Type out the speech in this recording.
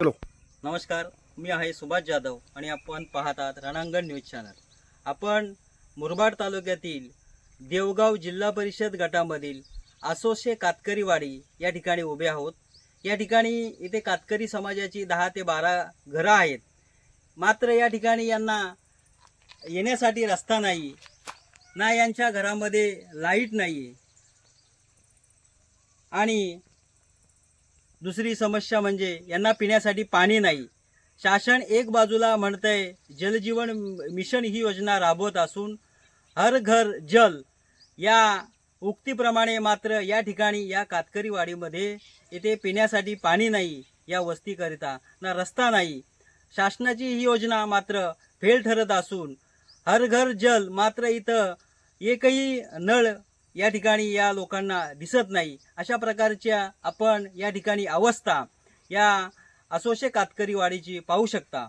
नमस्कार मी आहे सुभाष जाधव आणि आपण पाहतात रणांगण न्यूज चॅनल. आपण मुरबाड तालुक्यातील देवगाव जिल्हा परिषद गटामधील असोसे कातकरीवाडी या ठिकाणी उभे आहोत. या ठिकाणी इथे कातकरी समाजाची दहा ते बारा घरं आहेत. मात्र या ठिकाणी यांना येण्यासाठी रस्ता नाही ना यांच्या घरामध्ये लाइट नाही आणि दुसरी समस्या म्हणजे यांना पिण्यासाठी पाणी नाही. शासन एक बाजूला म्हणतंय जलजीवन मिशन ही योजना राबवत असून हर घर जल या उक्तीप्रमाणे मात्र या ठिकाणी या कातकरीवाडीमध्ये येथे पिण्यासाठी पाणी नाही या वस्तीकरिता ना रस्ता नाही. शासनाची ही योजना मात्र फेल ठरत असून हर घर जल मात्र इथं एकही नळ या ठिकाणी या लोकांना दिसत नाही. अशा प्रकारच्या आपण या ठिकाणी अवस्था या असोशे कातकरीवाडीची पाहू शकता.